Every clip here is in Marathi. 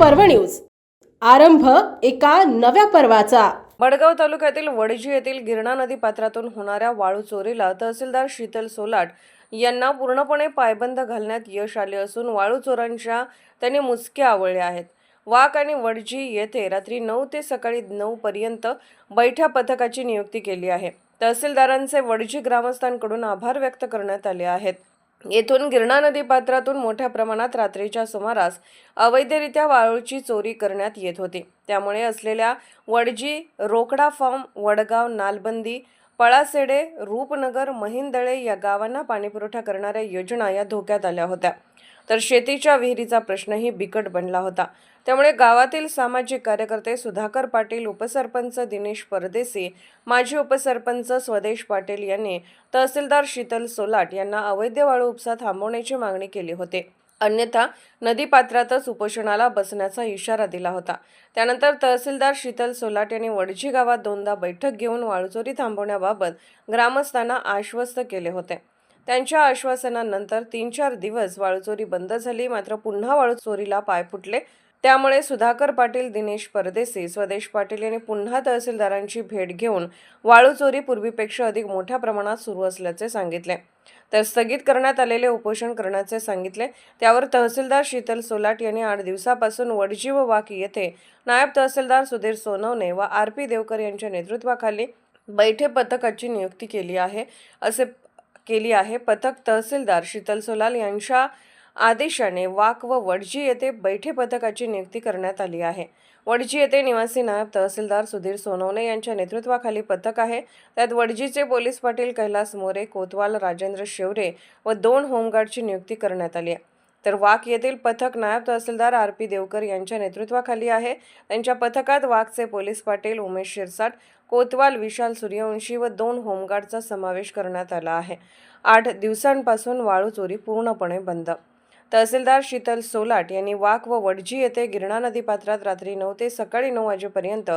पर्व न्यूज. आरंभ एका नव्या पर्वाचा. बडगाव तालुक्यातील वडजी येथील गिरणा नदी पात्रातून होणाऱ्या वाळू चोरीला तहसीलदार शीतल सोलाट यांना पूर्णपणे पायबंद घालण्यात यश आले असून वाळू चोरांच्या त्यांनी मुसके आवळले आहेत. वाक आणि वडजी येथे रात्री नऊ ते सकाळी नऊ पर्यंत बैठ्या पथकाची नियुक्ती केली आहे. तहसीलदारांचे वडजी ग्रामस्थांकडून आभार व्यक्त करण्यात आले आहेत. येथून गिरणा नदी पात्रातून मोठ्या प्रमाणात रात्रीच्या सुमारास अवैधरित्या वाळूची चोरी करण्यात येत होती. त्यामुळे असलेल्या वडजी रोकडा फार्म वडगाव नालबंदी पळासेडे रूपनगर महिंदळे या गावांना पाणीपुरवठा करणाऱ्या योजना या धोक्यात आल्या होत्या. तर शेतीच्या विहिरीचा प्रश्नही बिकट बनला होता. त्यामुळे गावातील सामाजिक कार्यकर्ते सुधाकर पाटील उपसरपंच दिनेश परदेसी माजी उपसरपंच स्वदेश पाटील यांनी तहसीलदार शीतल सोलाट यांना अवैध वाळू उपसा थांबवण्याची मागणी केली होती. अन्यथा नदीपात्रातच उपोषणाला बसण्याचा इशारा दिला होता. त्यानंतर तहसीलदार शीतल सोलाट यांनी वडजी गावात दोनदा बैठक घेऊन वाळूचोरी थांबवण्याबाबत ग्रामस्थांना आश्वस्त केले होते. त्यांच्या आश्वासनानंतर तीन चार दिवस वाळूचोरी बंद झाली मात्र पुन्हा वाळूचोरीला पाय फुटले. त्यामुळे सुधाकर पाटील दिनेश परदेसी स्वदेश पाटील यांनी पुन्हा तहसीलदारांची भेट घेऊन वाळू चोरी पूर्वीपेक्षा अधिक मोठ्या प्रमाणात सुरू असल्याचे सांगितले. तर स्थगित करण्यात आलेले उपोषण करण्याचे सांगितले. त्यावर तहसीलदार शीतल सोलाट यांनी आठ दिवसापासून वडजी व वाकी येथे नायब तहसीलदार सुधीर सोनवणे व आर पी देवकर यांच्या नेतृत्वाखाली बैठे पथकाची नियुक्ती केली आहे. असे केली आहे पथक तहसीलदार शीतल सोलाल यांच्या आदेशाने वाक व वडजी येथे बैठे पथकाची नियुक्ती करण्यात आली आहे. वडजी येथे निवासी नायब तहसीलदार सुधीर सोनवणे यांच्या नेतृत्वाखाली पथक आहे. त्यात वडजीचे पोलीस पाटील कैलास मोरे कोतवाल राजेंद्र शेवरे व दोन होमगार्डची नियुक्ती करण्यात आली आहे. तर वाक येथील पथक नायब तहसीलदार आर पी देवकर यांच्या नेतृत्वाखाली आहे. त्यांच्या पथकात वाकचे पोलीस पाटील उमेश शिरसाट कोतवाल विशाल सूर्यवंशी व दोन होमगार्डचा समावेश करण्यात आला आहे. आठ दिवसांपासून वाळू चोरी पूर्णपणे बंद तहसीलदार शीतल सोलाट यांनी वाक व वडजी येथे गिरणा नदी पात्रात रात्री नऊ ते सकाळी नऊ वाजेपर्यंत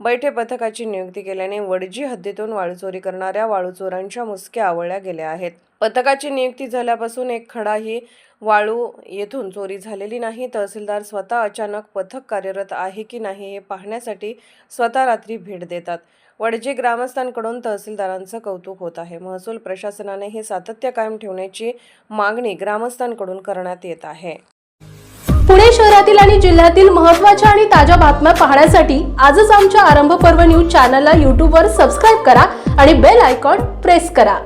बैठे पथकाची नियुक्ती केल्याने वडजी हद्दीतून वाळूचोरी करणाऱ्या वाळूचोरांच्या मुसक्या आवळल्या गेल्या आहेत. पथकाची नियुक्ती झाल्यापासून एक खडाही वाळू येथून चोरी झालेली नाही. तहसीलदार स्वतः अचानक पथक कार्यरत आहे की नाही हे पाहण्यासाठी स्वतः रात्री भेट देतात. वडजे ग्रामस्थांकडून तहसीलदारांचं कौतुक होत आहे. महसूल प्रशासनाने हे सातत्य कायम ठेवण्याची मागणी ग्रामस्थांकडून करण्यात येत आहे. पुणे शहरातील आणि जिल्ह्यातील महत्त्वाच्या आणि ताज्या बातम्या पाहण्यासाठी आजच आमच्या आरंभ पर्व न्यूज चॅनलला यूट्यूबवर सबस्क्राईब करा आणि बेल आयकॉन प्रेस करा.